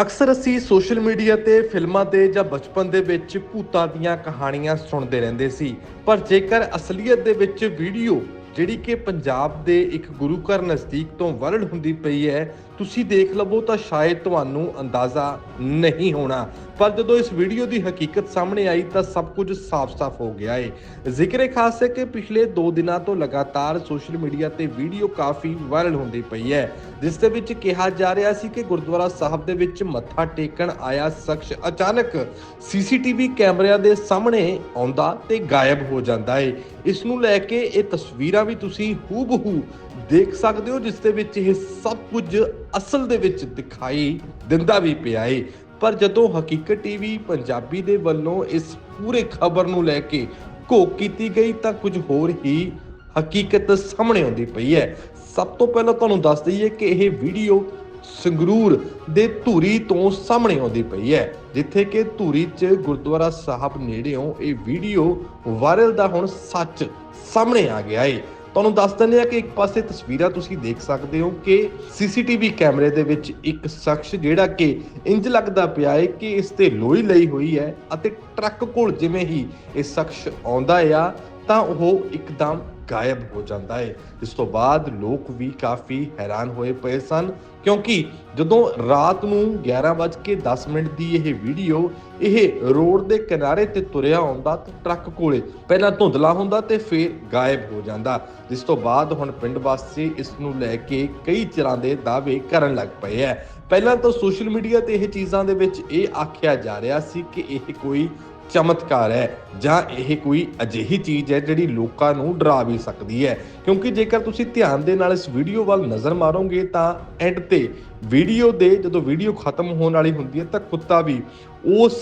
ਅਕਸਰ ਅਸੀਂ social media ਤੇ ਫਿਲਮਾਂ ਤੇ ਜਾਂ ਬਚਪਨ ਦੇ ਵਿੱਚ ਭੂਤਾਂ ਦੀਆਂ ਕਹਾਣੀਆਂ ਸੁਣਦੇ ਰਹਿੰਦੇ ਸੀ। ਪਰ ਜੇਕਰ ਅਸਲੀਅਤ ਦੇ ਵਿੱਚ ਵੀਡੀਓ, ਜਿਹੜੀ ਕਿ ਪੰਜਾਬ ਦੇ ਇੱਕ ਗੁਰੂ ਘਰ ਨਜ਼ਦੀਕ ਤੋਂ ਵਾਇਰਲ ਹੁੰਦੀ ਪਈ ਹੈ, ਤੁਸੀਂ ਦੇਖ ਲਵੋ ਤਾਂ ਸ਼ਾਇਦ ਤੁਹਾਨੂੰ ਅੰਦਾਜ਼ਾ ਨਹੀਂ ਹੋਣਾ। ਪਰ ਜਦੋਂ ਇਸ ਵੀਡੀਓ ਦੀ ਹਕੀਕਤ ਸਾਹਮਣੇ ਆਈ ਤਾਂ ਸਭ ਕੁਝ ਸਾਫ਼-ਸਾਫ਼ ਹੋ ਗਿਆ ਏ। ਜ਼ਿਕਰ ਇਹ ਖਾਸ ਹੈ ਕਿ ਪਿਛਲੇ 2 ਦਿਨਾਂ ਤੋਂ ਲਗਾਤਾਰ ਸੋਸ਼ਲ ਮੀਡੀਆ ਤੇ ਵੀਡੀਓ ਕਾਫੀ ਵਾਇਰਲ ਹੁੰਦੀ ਪਈ ਹੈ। ਜਿਸ ਦੇ ਵਿੱਚ ਕਿਹਾ ਜਾ ਰਿਹਾ ਸੀ ਕਿ ਗੁਰਦੁਆਰਾ ਸਾਹਿਬ ਦੇ ਵਿੱਚ ਮੱਥਾ ਟੇਕਣ ਆਇਆ ਸ਼ਖਸ ਅਚਾਨਕ ਸੀਸੀਟੀਵੀ ਕੈਮਰਿਆਂ ਦੇ ਸਾਹਮਣੇ ਆਉਂਦਾ ਤੇ ਗਾਇਬ ਹੋ ਜਾਂਦਾ ਹੈ ਇਸ ਨੂੰ ਲੈ ਕੇ ਇਹ ਤਸਵੀਰਾਂ ਵੀ ਤੁਸੀਂ ਹੂਬਹੂ ਦੇਖ ਸਕਦੇ ਹੋ, ਜਿਸ ਦੇ ਵਿੱਚ ਇਹ ਸਭ ਕੁਝ ਅਸਲ ਦੇ ਵਿੱਚ ਦਿਖਾਈ ਦਿੰਦਾ ਵੀ ਪਿਆ ਹੈ ਪਰ ਜਦੋਂ ਹਕੀਕਤ ਟੀਵੀ ਪੰਜਾਬੀ ਦੇ ਵੱਲੋਂ ਇਸ ਪੂਰੇ ਖਬਰ ਨੂੰ ਲੈ ਕੇ ਘੋਖ ਕੀਤੀ ਗਈ ਤਾਂ ਕੁਝ ਹੋਰ ਹੀ ਹਕੀਕਤ ਸਾਹਮਣੇ ਆਉਂਦੀ ਪਈ ਹੈ। ਸਭ ਤੋਂ ਪਹਿਲਾਂ ਤੁਹਾਨੂੰ ਦੱਸ ਦਈਏ ਕਿ ਇਹ ਵੀਡੀਓ ਸੰਗਰੂਰ ਦੇ ਧੂਰੀ ਤੋਂ ਸਾਹਮਣੇ ਆਉਂਦੀ ਪਈ ਹੈ, ਜਿੱਥੇ ਕਿ ਧੂਰੀ 'ਚ ਗੁਰਦੁਆਰਾ ਸਾਹਿਬ ਨੇੜਿਓਂ ਇਹ ਵੀਡੀਓ ਵਾਇਰਲ ਦਾ ਹੁਣ ਸੱਚ ਸਾਹਮਣੇ ਆ ਗਿਆ ਏ। ਤੁਹਾਨੂੰ ਦੱਸ ਦਿੰਦੇ ਆ ਕਿ ਇੱਕ ਪਾਸੇ ਤਸਵੀਰਾਂ ਤੁਸੀਂ ਦੇਖ ਸਕਦੇ ਹੋ ਕਿ ਸੀਸੀਟੀਵੀ ਕੈਮਰੇ ਦੇ ਵਿੱਚ ਇੱਕ ਸ਼ਖਸ ਜਿਹੜਾ ਕਿ ਇੰਜ ਲੱਗਦਾ ਪਿਆ ਹੈ ਕਿ ਇਸ ਤੇ ਲੋਹੀ ਲਈ ਹੋਈ ਹੈ ਅਤੇ ਟਰੱਕ ਕੋਲ ਜਿਵੇਂ ਹੀ ਇਹ ਸ਼ਖਸ ਆਉਂਦਾ ਆ, ਤਾਂ ਉਹ ਇੱਕਦਮ ਗਾਇਬ ਹੋ ਜਾਂਦਾ ਹੈ ਇਸ ਤੋਂ ਬਾਅਦ ਲੋਕ ਵੀ ਕਾਫੀ ਹੈਰਾਨ ਹੋਏ ਪਏ ਸਨ, ਕਿਉਂਕਿ ਜਦੋਂ ਰਾਤ ਨੂੰ 11:10 ਮਿੰਟ ਦੀ ਇਹ ਵੀਡੀਓ ਇਹ ਰੋਡ ਦੇ ਕਿਨਾਰੇ ਤੇ ਤੁਰਿਆ ਆਉਂਦਾ ਤੇ ਟਰੱਕ ਕੋਲੇ ਪਹਿਲਾਂ ਧੁੰਦਲਾ ਹੁੰਦਾ ਤੇ ਫਿਰ ਗਾਇਬ ਹੋ ਜਾਂਦਾ। ਜਿਸ ਤੋਂ ਬਾਅਦ ਹੁਣ ਪਿੰਡ ਵਾਸੀ ਇਸ ਨੂੰ ਲੈ ਕੇ ਕਈ ਤਰ੍ਹਾਂ ਦੇ ਦਾਅਵੇ ਕਰਨ ਲੱਗ ਪਏ ਐ ਪਹਿਲਾਂ ਤਾਂ ਸੋਸ਼ਲ ਮੀਡੀਆ ਤੇ ਇਹ ਚੀਜ਼ਾਂ ਦੇ ਵਿੱਚ ਇਹ ਆਖਿਆ ਜਾ ਰਿਹਾ ਸੀ ਕਿ ਇਹ ਕੋਈ ਚਮਤਕਾਰ ਹੈ ਜਾਂ ਇਹ ਕੋਈ ਅਜਿਹੀ ਚੀਜ਼ ਹੈ ਜਿਹੜੀ ਲੋਕਾਂ ਨੂੰ ਡਰਾ ਵੀ ਸਕਦੀ ਹੈ। ਕਿਉਂਕਿ ਜੇਕਰ ਤੁਸੀਂ ਧਿਆਨ ਦੇ ਨਾਲ ਇਸ ਵੀਡੀਓ ਵੱਲ ਨਜ਼ਰ ਮਾਰੋਗੇ ਤਾਂ ਐਂਡ ਤੇ ਵੀਡੀਓ ਦੇ ਜਦੋਂ ਵੀਡੀਓ ਖਤਮ ਹੋਣ ਵਾਲੀ ਹੁੰਦੀ ਹੈ ਤਾਂ ਕੁੱਤਾ ਵੀ ਉਸ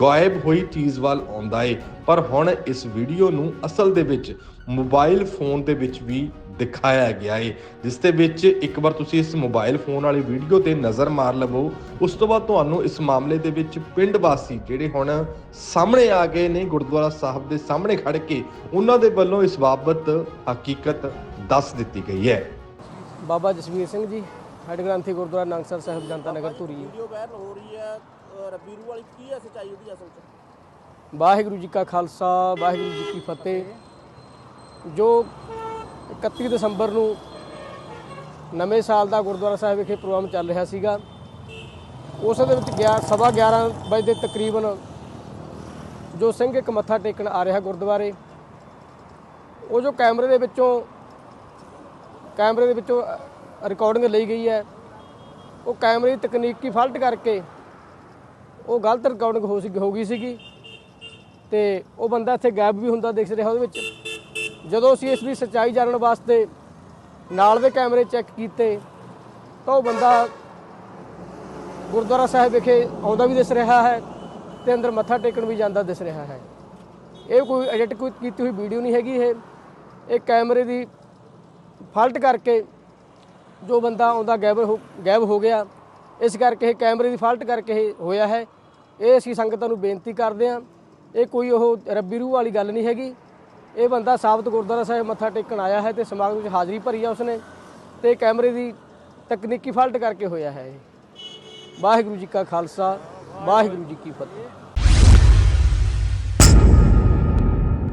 ਗਾਇਬ ਹੋਈ ਚੀਜ਼ ਵੱਲ ਆਉਂਦਾ ਏ। ਪਰ ਹੁਣ ਇਸ ਵੀਡੀਓ ਨੂੰ ਅਸਲ ਦੇ ਵਿੱਚ ਮੋਬਾਈਲ ਫੋਨ ਦੇ ਵਿੱਚ ਵੀ ਦਿਖਾਇਆ ਗਿਆ ਏ ਜਿਸ ਦੇ ਵਿੱਚ ਇੱਕ ਵਾਰ ਤੁਸੀਂ ਇਸ ਮੋਬਾਈਲ ਫੋਨ ਵਾਲੀ ਵੀਡੀਓ ਤੇ ਨਜ਼ਰ ਮਾਰ ਲਵੋ। ਉਸ ਤੋਂ ਬਾਅਦ ਤੁਹਾਨੂੰ ਇਸ ਮਾਮਲੇ ਦੇ ਵਿੱਚ ਪਿੰਡ ਵਾਸੀ ਜਿਹੜੇ ਹੁਣ ਸਾਹਮਣੇ ਆ ਗਏ ਨੇ ਗੁਰਦੁਆਰਾ ਸਾਹਿਬ ਦੇ ਸਾਹਮਣੇ ਖੜ ਕੇ ਉਹਨਾਂ ਦੇ ਵੱਲੋਂ ਇਸ ਬਾਬਤ ਹਕੀਕਤ ਦੱਸ ਦਿੱਤੀ ਗਈ ਹੈ। ਬਾਬਾ ਜਸਵੀਰ ਸਿੰਘ ਜੀ ਹੈਡ ਗ੍ਰੰਥੀ ਗੁਰਦੁਆਰਾ ਨਾਨਕਸਰ ਸਾਹਿਬ ਜਨਤਾ ਨਗਰ ਧੂਰੀ ਜੀ ਵੀਡੀਓ ਵਾਇਰਲ ਹੋ ਰਹੀ ਹੈ ਅ, ਰੱਬੀ ਰੂ ਵਾਲੀ ਕੀ ਹੈ ਸੱਚਾਈ ਉਹਦੀ ਅਸਲ 'ਚ? ਵਾਹਿਗੁਰੂ ਜੀ ਕਾ ਖਾਲਸਾ ਵਾਹਿਗੁਰੂ ਜੀ ਕੀ ਫਤਿਹ। ਜੋ 31 ਦਸੰਬਰ ਨੂੰ ਨਵੇਂ ਸਾਲ ਦਾ ਗੁਰਦੁਆਰਾ ਸਾਹਿਬ ਵਿਖੇ ਪ੍ਰੋਗਰਾਮ ਚੱਲ ਰਿਹਾ ਸੀਗਾ। ਉਸ ਦੇ ਵਿੱਚ ਗਿਆ ਸਵਾ 11 ਵਜੇ ਦੇ ਤਕਰੀਬਨ ਜੋ ਸਿੰਘ ਇੱਕ ਮੱਥਾ ਟੇਕਣ ਆ ਰਿਹਾ ਗੁਰਦੁਆਰੇ, ਉਹ ਜੋ ਕੈਮਰੇ ਦੇ ਵਿੱਚੋਂ, ਕੈਮਰੇ ਦੇ ਵਿੱਚੋਂ ਰਿਕਾਰਡਿੰਗ ਲਈ ਗਈ ਹੈ। ਉਹ ਕੈਮਰੇ ਦੀ ਤਕਨੀਕੀ ਫਾਲਟ ਕਰਕੇ ਉਹ ਗਲਤ ਰਿਕਾਰਡਿੰਗ ਹੋ ਸੀ, ਹੋ ਗਈ ਸੀਗੀ ਤੇ ਉਹ ਬੰਦਾ ਇੱਥੇ ਗਾਇਬ ਵੀ ਹੁੰਦਾ ਦਿਖ ਰਿਹਾ ਉਹਦੇ ਵਿੱਚ। ਜਦੋਂ ਅਸੀਂ ਇਸ ਦੀ ਸੱਚਾਈ ਜਾਣਨ ਵਾਸਤੇ ਨਾਲ ਦੇ ਕੈਮਰੇ ਚੈੱਕ ਕੀਤੇ, ਤਾਂ ਉਹ ਬੰਦਾ ਗੁਰਦੁਆਰਾ ਸਾਹਿਬ ਵਿਖੇ ਆਉਂਦਾ ਵੀ ਦਿਸ ਰਿਹਾ ਹੈ ਤੇ ਅੰਦਰ ਮੱਥਾ ਟੇਕਣ ਵੀ ਜਾਂਦਾ ਦਿਸ ਰਿਹਾ ਹੈ। ਇਹ ਕੋਈ ਐਡਿਟ ਕੋਈ ਕੀਤੀ ਹੋਈ ਵੀਡੀਓ ਨਹੀਂ ਹੈਗੀ ਇਹ। ਇਹ ਕੈਮਰੇ ਦੀ ਫਾਲਟ ਕਰਕੇ ਜੋ ਬੰਦਾ ਆਉਂਦਾ ਗਾਇਬ ਹੋ ਗਾਇਬ ਹੋ ਗਿਆ, ਇਸ ਕਰਕੇ ਇਹ ਕੈਮਰੇ ਦੀ ਫਾਲਟ ਕਰਕੇ ਇਹ ਹੋਇਆ ਹੈ। ਇਹ ਅਸੀਂ ਸੰਗਤਾਂ ਨੂੰ ਬੇਨਤੀ ਕਰਦੇ ਹਾਂ। ਇਹ ਕੋਈ ਉਹ ਰੱਬੀ ਰੂਹ ਵਾਲੀ ਗੱਲ ਨਹੀਂ ਹੈਗੀ। ਇਹ ਬੰਦਾ ਸਾਬਤ ਗੁਰਦੁਆਰਾ ਸਾਹਿਬ ਮੱਥਾ ਟੇਕਣ ਆਇਆ ਹੈ ਤੇ ਸਮਾਗਮ ਵਿੱਚ ਹਾਜ਼ਰੀ ਭਰੀ ਆ ਉਸਨੇ ਤੇ ਕੈਮਰੇ ਦੀ ਤਕਨੀਕੀ ਫਾਲਟ ਕਰਕੇ ਹੋਇਆ ਹੈ ਇਹ। ਵਾਹਿਗੁਰੂ ਜੀ ਕਾ ਖਾਲਸਾ, ਵਾਹਿਗੁਰੂ ਜੀ ਕੀ ਫਤਿਹ।